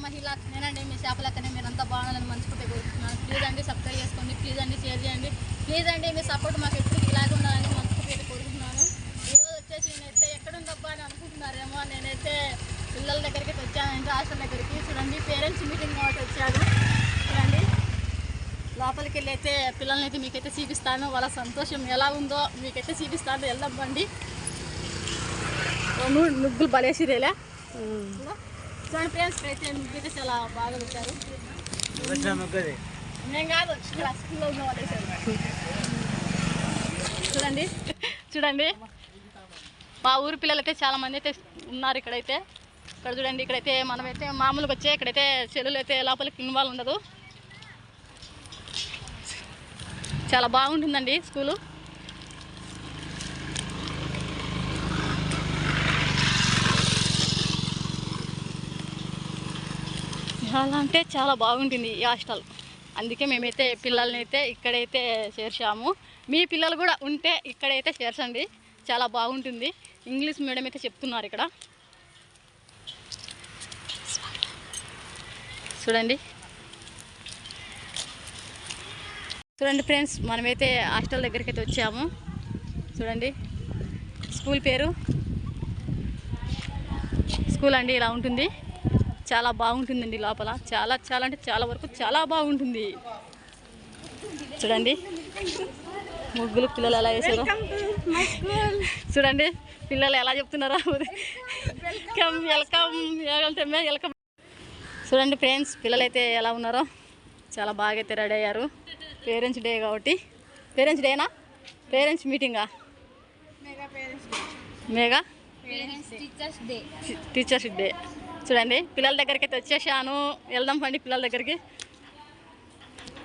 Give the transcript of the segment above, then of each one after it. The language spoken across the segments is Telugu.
మహిళ నేనండి మీ షాప్ లెక్కనే మీరంతా బాగుండాలని మనసుకుంటే కోరుకుంటున్నాను. ప్లీజ్ అండి సబ్స్క్రైబ్ చేసుకోండి. ప్లీజ్ అండి షేర్ చేయండి. ప్లీజ్ అండి మీ సపోర్ట్ మాకు ఎప్పుడు ఇలాగే ఉండాలని మనసుకుంటే కోరుకుంటున్నాను. ఈరోజు వచ్చేసి నేనైతే ఎక్కడుందబ్బా అని అనుకుంటున్నారేమో నేనైతే పిల్లల దగ్గరికి వచ్చాను. ఇంకా హాస్టల్ దగ్గరికి. చూడండి పేరెంట్స్ మీటింగ్ కాబట్టి వచ్చాను చూడండి లోపలికి వెళ్ళి అయితే పిల్లల్ని అయితే మీకైతే చూపిస్తాను. వాళ్ళ సంతోషం ఎలా ఉందో మీకైతే చూపిస్తాను. వెళ్దాం బండి. ను- నుగ్గులు బలేసిరేలే. చూడండి ఫ్రెండ్స్ అయితే ముగ్గు అయితే చాలా బాగా పెట్టారు నేను కాదు స్కూల్ స్కూల్లో ఉన్న వాళ్ళు వేశారు. చూడండి చూడండి. మా ఊరు పిల్లలు అయితే చాలా మంది అయితే ఉన్నారు ఇక్కడైతే. ఇక్కడ చూడండి ఇక్కడైతే మనమైతే మామూలుగా వచ్చే ఇక్కడైతే చెల్లెలు అయితే లోపలికి ఇన్వాల్వ్ ఉండదు. చాలా బాగుంటుందండి స్కూలు చాలా అంటే చాలా బాగుంటుంది ఈ హాస్టల్. అందుకే మేమైతే పిల్లల్ని అయితే ఇక్కడైతే చేర్చాము. మీ పిల్లలు కూడా ఉంటే ఇక్కడైతే చేర్చండి. చాలా బాగుంటుంది. ఇంగ్లీష్ మీడియం అయితే చెప్తున్నారు ఇక్కడ. చూడండి. చూడండి ఫ్రెండ్స్ మనమైతే హాస్టల్ దగ్గరికి అయితే వచ్చాము. చూడండి. స్కూల్ పేరు. స్కూల్ అండి ఇలా ఉంటుంది. చాలా బాగుంటుందండి లోపల. చాలా చాలా అంటే చాలా వరకు చాలా బాగుంటుంది. చూడండి. ముగ్గులు పిల్లలు ఎలా వేసారు చూడండి. పిల్లలు ఎలా చెప్తున్నారా. వెల్కమ్ వెల్కమ్ వెల్కమ్ చూడండి ఫ్రెండ్స్ పిల్లలు అయితే ఎలా ఉన్నారో. చాలా బాగా అయితే రెడీ అయ్యారు. పేరెంట్స్ డే కాబట్టి. పేరెంట్స్ డేనా పేరెంట్స్ మీటింగా Megha teachers day teachers day చూడండి పిల్లల దగ్గరికి అయితే వచ్చేసాను. వెళ్దాం పండి పిల్లల దగ్గరికి.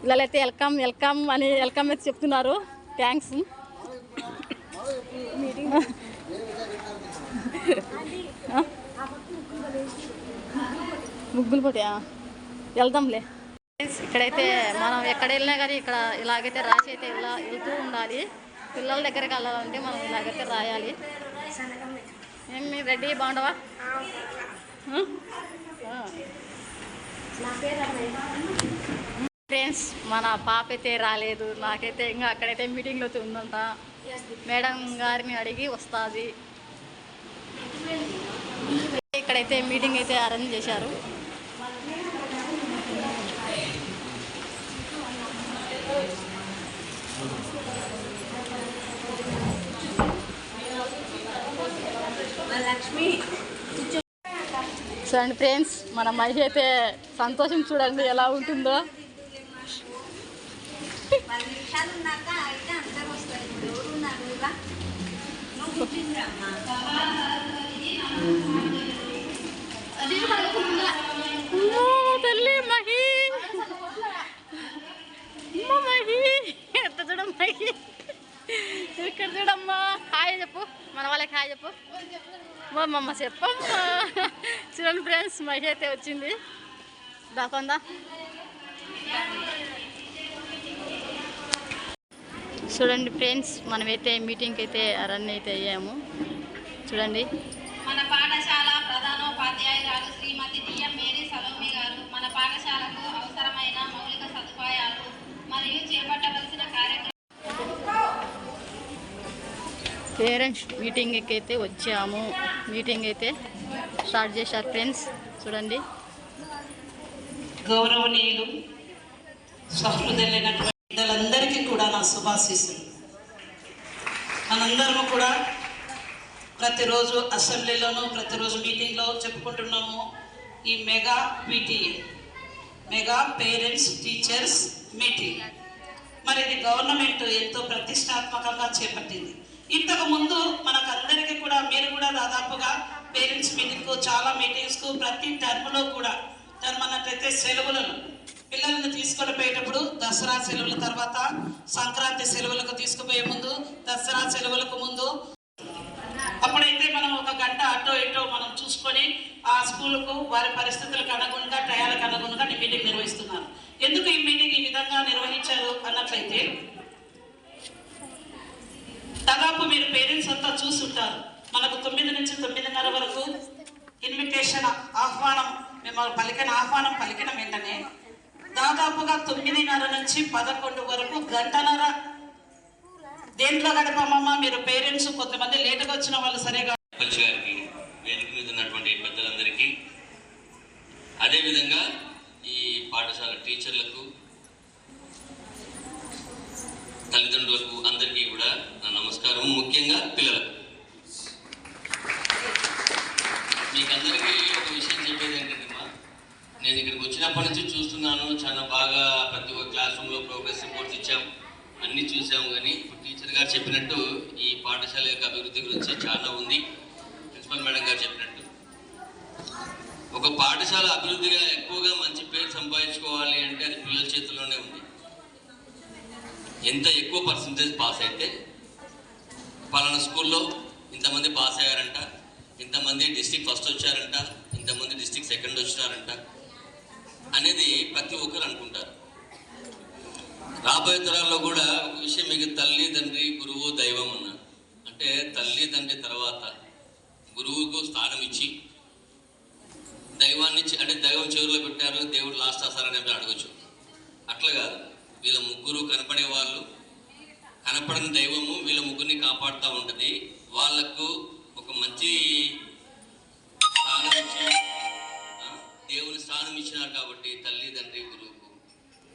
పిల్లలైతే వెల్కమ్ వెల్కమ్ అని వెల్కమ్ అయితే చెప్తున్నారు. థ్యాంక్స్ ముగ్గులు పోటా వెళ్దాంలే. ఇక్కడైతే మనం ఎక్కడ వెళ్ళినా కానీ ఇక్కడ ఇలాగైతే రాసి అయితే ఇలా వెళ్తూ ఉండాలి. పిల్లల దగ్గరికి వెళ్ళాలంటే మనం ఇలాగైతే రాయాలి. ఏం రెడీ బాగుండవా? ఫ్రెండ్స్ మన పాప అయితే రాలేదు. నాకైతే ఇంకా అక్కడైతే మీటింగ్లో ఉందంట. మేడం గారిని అడిగి వస్తుంది. ఇక్కడైతే మీటింగ్ అయితే అరేంజ్ చేశారు. లక్ష్మి చూడండి ఫ్రెండ్స్ మన మహి అయితే సంతోషం చూడండి ఎలా ఉంటుందో. తల్లి మహి! మహి! ఎంత చూడం మహి? ఇక్కడ చూడమ్మా హాయ్ చెప్పు మన వాళ్ళకి హాయ్ చెప్పు. మా మమ్మ చెప్పమ్మా. చూడండి ఫ్రెండ్స్ మహి అయితే వచ్చింది. దాకుందా? చూడండి ఫ్రెండ్స్ మనమైతే మీటింగ్కి అయితే రన్ అయితే అయ్యాము. చూడండి. మన పాఠశాల ప్రధానోపాధ్యాయురాలు శ్రీమతి డిఎం మేరీ సలోమి గారు మన పాఠశాలకు అవసరమైన మౌలిక సదుపాయాలు మరియు చేపట్టవలసిన కార్యక్రమాలు పేరెంట్స్ మీటింగ్కి అయితే వచ్చాము. మీటింగ్ అయితే స్టార్ట్ చేశారు ఫ్రెండ్స్. చూడండి. గౌరవనీయులు స్వహృదయులైనటువంటి కూడా నా శుభాశీస్సులు. మనందరము కూడా ప్రతిరోజు అసెంబ్లీలోనూ ప్రతిరోజు మీటింగ్లో చెప్పుకుంటున్నాము ఈ mega PTA mega parents teachers meeting. మరి ఇది గవర్నమెంట్ ఎంతో ప్రతిష్టాత్మకంగా చేపట్టింది. ఇంతకు ముందు మనకందరికీ కూడా మీరు కూడా దాదాపుగా పేరెంట్స్ మీటింగ్కు చాలా మీటింగ్స్కు ప్రతి టర్మ్లో కూడా టర్మ్ అన్నట్లయితే సెలవులను పిల్లలను తీసుకొని పోయేటప్పుడు దసరా సెలవుల తర్వాత సంక్రాంతి సెలవులకు తీసుకుపోయే ముందు దసరా సెలవులకు ముందు అప్పుడైతే మనం ఒక గంట అటో ఇటో మనం చూసుకొని ఆ స్కూల్కు వారి పరిస్థితులకు అనుగుణంగా టయాలకు అనుగుణంగా ఈ మీటింగ్ నిర్వహిస్తున్నారు. ఎందుకు ఈ మీటింగ్ ఈ విధంగా నిర్వహించారు అన్నట్లయితే దాదాపు మీరు పేరెంట్స్ అంతా చూసుంటారు. మనకు తొమ్మిది నుంచి తొమ్మిదిన్నర వరకు ఇన్విటేషన్ ఆహ్వానం మిమ్మల్ని పలికిన ఆహ్వానం పలికిన వెంటనే దాదాపుగా తొమ్మిదిన్నర నుంచి పదకొండు వరకు గంటన్నర దేంట్లో గడపమ్మా మీరు పేరెంట్స్ కొంతమంది లేటుగా వచ్చిన వాళ్ళు సరేగా గారికి వేదిక మీద ఉన్నటువంటి పెద్దలందరికీ అదేవిధంగా ఈ పాఠశాల టీచర్లకు తల్లిదండ్రులకు అందరికీ కూడా నా నమస్కారం ముఖ్యంగా పిల్లలకు మీకు అందరికీ ఒక విషయం చెప్పేది ఏంటంటే నేను ఇక్కడికి వచ్చినప్పటి నుంచి చూస్తున్నాను. చాలా బాగా ప్రతి ఒక్క క్లాస్ రూమ్లో ప్రోగ్రెస్ రిపోర్ట్స్ ఇచ్చాం. అన్నీ చూసాము కానీ ఇప్పుడు టీచర్ గారు చెప్పినట్టు ఈ పాఠశాల యొక్క అభివృద్ధి గురించి చాలా ఉంది. ప్రిన్సిపల్ మేడం గారు చెప్పినట్టు. ఒక పాఠశాల అభివృద్ధిగా ఎక్కువగా మంచి పేరు సంపాదించుకోవాలి అంటే అది పిల్లల చేతుల్లోనే ఉంది. ఎంత ఎక్కువ పర్సంటేజ్ పాస్ అయితే పలానా స్కూల్లో ఇంతమంది పాస్ అయ్యారంట. ఇంతమంది డిస్టిక్ ఫస్ట్ వచ్చారంట ఇంతమంది డిస్టిక్ సెకండ్ వచ్చారంట అనేది ప్రతి ఒక్కరు అనుకుంటారు. రాబోయే తరాల్లో కూడా ఒక విషయం మీకు తల్లి తండ్రి గురువు దైవం అన్నారు అంటే తల్లి తండ్రి తర్వాత గురువుకు స్థానం ఇచ్చి దైవాన్ని ఇచ్చి- అంటే దైవం చెవుల్లో పెట్టారు దేవుడు లాస్ట్ వస్తారని అడగచ్చు. అట్లా కాదు. వీళ్ళ ముగ్గురు కనపడే వాళ్ళు కనపడని దైవము వీళ్ళ ముగ్గురిని కాపాడుతూ ఉంటుంది. వాళ్ళకు ఒక మంచి స్థానం ఇచ్చి దేవుని స్థానం ఇచ్చినారు కాబట్టి తల్లి తండ్రి గురువుకు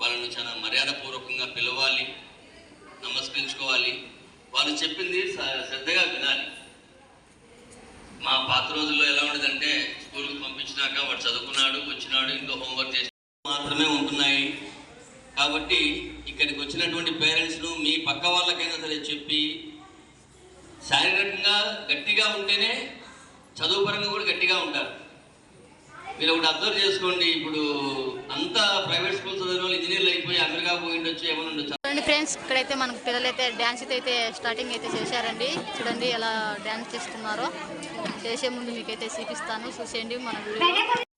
వాళ్ళను చాలా మర్యాదపూర్వకంగా పిలవాలి నమస్కరించుకోవాలి. వాళ్ళు చెప్పింది శ్రద్ధగా వినాలి. మా పాత రోజుల్లో ఎలా ఉండదంటే స్కూల్కి పంపించినాక వాడు చదువుకున్నాడు వచ్చినాడు ఇంకా హోంవర్క్ చేసి మాత్రమే ఉంటున్నాయి. కాబట్టి ఇక్కడికి వచ్చినటువంటి పేరెంట్స్ను మీ పక్క వాళ్ళకైనా సరే చెప్పి శారీరకంగా గట్టిగా ఉంటేనే చదువు పరంగా కూడా గట్టిగా ఉంటారు. మీరు ఒకటి అబ్జర్వ్ చేసుకోండి ఇప్పుడు అంతా ప్రైవేట్ స్కూల్స్ చదివిన వాళ్ళు ఇంజనీర్లు అయిపోయి అమెరికా పోయి ఉండొచ్చు ఏమైనా ఉండొచ్చు. చూడండి ఫ్రెండ్స్ ఇక్కడైతే మనకు పిల్లలు అయితే డ్యాన్స్ అయితే స్టార్టింగ్ అయితే చేశారండి. చూడండి ఎలా డ్యాన్స్ చేస్తున్నారో. చేసే ముందు మీకైతే చూపిస్తాను చూసేయండి మన వీడియో.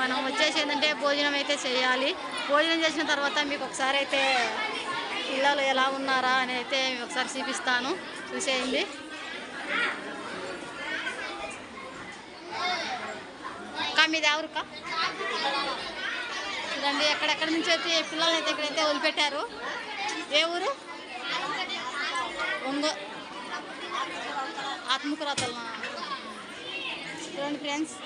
మనం వచ్చేసి ఏంటంటే భోజనం అయితే చేయాలి. భోజనం చేసిన తర్వాత మీకు ఒకసారి అయితే పిల్లలు ఎలా ఉన్నారా అని అయితే ఒకసారి చూపిస్తాను. చూసేయండి. అక్క మీది ఎవరుక్క? చూడండి ఎక్కడెక్కడి నుంచి అయితే పిల్లల్ని అయితే ఇక్కడైతే వదిలిపెట్టారు. ఏ ఊరు? ఒంగో ఆత్మకురాతలు చూడండి ఫ్రెండ్స్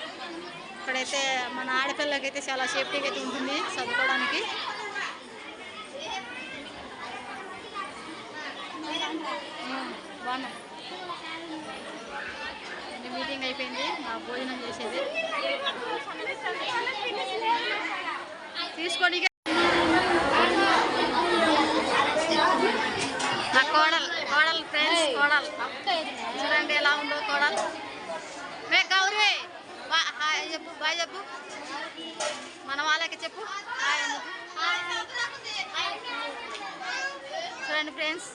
ఇక్కడైతే మన ఆడపిల్లకైతే అయితే చాలా సేఫ్టీగా అయితే ఉంటుంది చదువుకోవడానికి. బాగున్నా. ఇది మీటింగ్ అయిపోయింది మా భోజనం చేసేది. తీసుకోండి నా కోడలు కోడలు ఫ్రెండ్స్ కోడలు. చూడండి ఎలా ఉందో కోడలు. హాయ్ చెప్పు బాయ్ చెప్పు. మన వాళ్ళకి చెప్పు. హాయ్ చూడండి ఫ్రెండ్స్.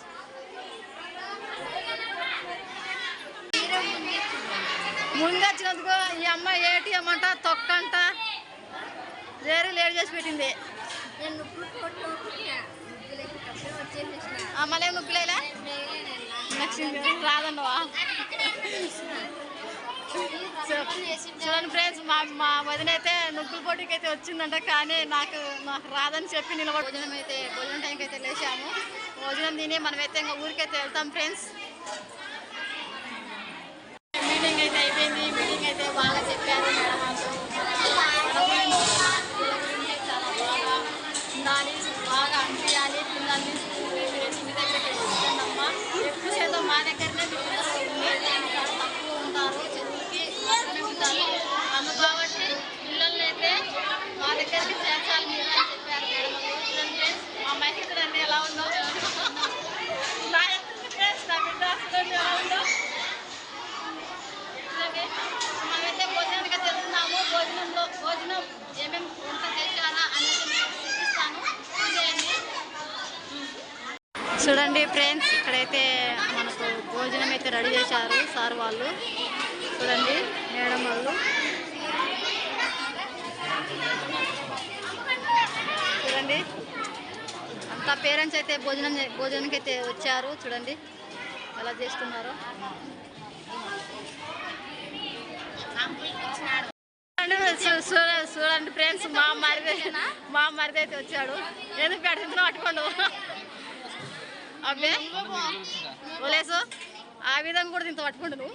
ముందు వచ్చినందుకు ఈ అమ్మాయి ఏటీఎం అంట తొక్కంట వేరే లేట్ చేసి పెట్టింది. ఆ, మళ్ళీ ముగ్గులేలా? నెక్స్ట్ రాదన్నవా? చూడండి ఫ్రెండ్స్ మా మా వదిన అయితే నుగ్గుల పోటీకి అయితే వచ్చిందంట కానీ నాకు నాకు రాదని చెప్పి నిలబడి భోజనం అయితే భోజనం టైంకి అయితే లేచాము. భోజనం తిని మనమైతే ఇంకా ఊరికైతే వెళ్తాం ఫ్రెండ్స్ మీటింగ్ అయితే అయిపోయింది. మీటింగ్ అయితే బాగా చెప్పారు మేడం బాగా ఉండాలి బాగా అనిపించాలి. పిల్లల్ని స్కూల్ దగ్గరికి ఎక్కువ శాతం మా దగ్గరనే మీ పిల్లలు ఉండి చాలా తక్కువ ఉంటారు చదువుకి మాత్రమే ఉంటారు అందుకు కాబట్టి పిల్లల్ని అయితే చూడండి భోజనానికి వెళ్తున్నాము భోజనంలో భోజనం ఏమేమి వంట చేశారా అనేది మీకు చూపిస్తాను చూడండి ఫ్రెండ్స్ ఇక్కడైతే మనకు భోజనం అయితే రెడీ చేశారు సార్ వాళ్ళు. చూడండి మేడం వాళ్ళు. చూడండి. అంతా పేరెంట్స్ అయితే భోజనం భోజనానికి అయితే వచ్చారు. చూడండి. ఎలా చేస్తున్నారు. చూడండి, ఫ్రెండ్స్ మా మరిది మా మరిది అయితే వచ్చాడు. ఎందుకు పెడుతుందో పట్టుకోండు? అబ్బే. వలేసు ఆ విధంగా కూడా ఇంత పట్టుకోండు నువ్వు?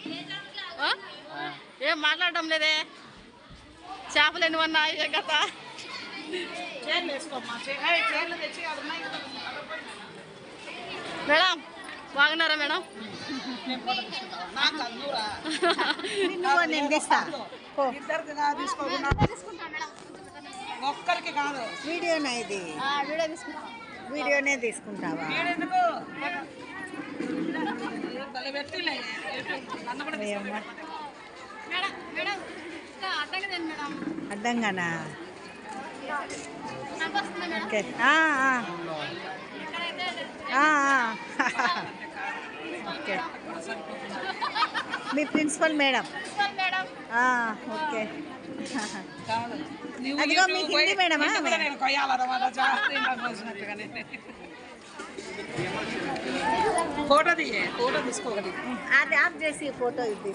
ఏం మాట్లాడడం లేదే. చేపలు ఎన్నివన్నా ఏ కథ? మేడం బాగున్నారా మేడం. ఒక్కరికి కాదు. వీడియోనా ఇది. వీడియోనే తీసుకుంటావా? అడ్డంగానా ఓకే ఆ, ఆ. ఇక్కడైతే ఆ, ఆ. ఓకే. మీ ప్రిన్సిపల్ మేడం? Principal madam. ఆ, ఓకే. అదిగో మీ హిందీ మేడమా ఫోటో తీయే ఫోటో తీసుకోగలి అది ఆఫ్ చేసి ఫోటో ఇది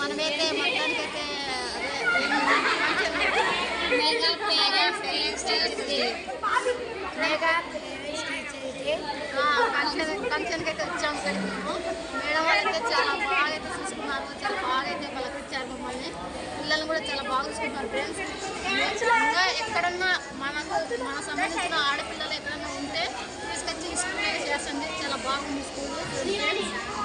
మనమైతే మొత్తానికైతే అదే మెగా పేరెంట్స్ మెగా ఫంక్షన్ ఫంక్షన్కి అయితే వచ్చాము ఇక్కడికి మేము. మేడం వాళ్ళైతే చాలా బాగా అయితే చూసుకున్నారు. చాలా బాగా అయితే పలకరించారు మమ్మల్ని. పిల్లల్ని కూడా చాలా బాగా చూసుకున్నారు ఫ్రెండ్స్. ఇంకా ఎక్కడన్నా మనకు మన సంబంధించిన ఆడపిల్లలు ఎక్కడన్నా ఉంటే తీసుకొచ్చి స్కూల్ చేస్తుంది చాలా బాగుంది స్కూల్.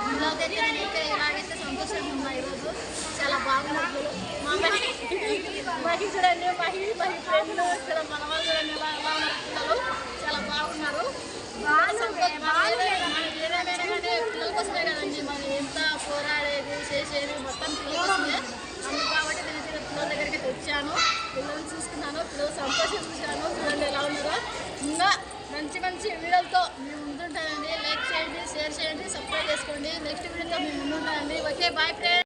పిల్లల దగ్గర ఇలాగైతే సంతోషంగా ఉన్నాయి ఈరోజు. చాలా బాగున్నారు మా మహి మహి చూడండి మహి మహి ఫ్రెండ్లు చాలా మన వాళ్ళు చూడండి ఎలా ఎలా ఉన్నారు పిల్లలు చాలా బాగున్నారు పిల్లల కోసమే కదండి మనం ఎంత పోరాడేది చేసేది మొత్తం పిల్లల కోసమే అందుకు కాబట్టి నేను అయితే పిల్లల దగ్గరికి వచ్చాను. పిల్లల్ని చూసుకున్నాను పిల్లలు సంతోషం చూశాను పిల్లలు ఎలా ఉన్నారో. ఇంకా మంచి మంచి వీడియోలతో మేము చేయండి షేర్ సబ్స్క్రైబ్ చేసుకోండి. నెక్స్ట్ వీడియోతో మేము ముందుంటానండి ఓకే బాయ్ ఫ్రెండ్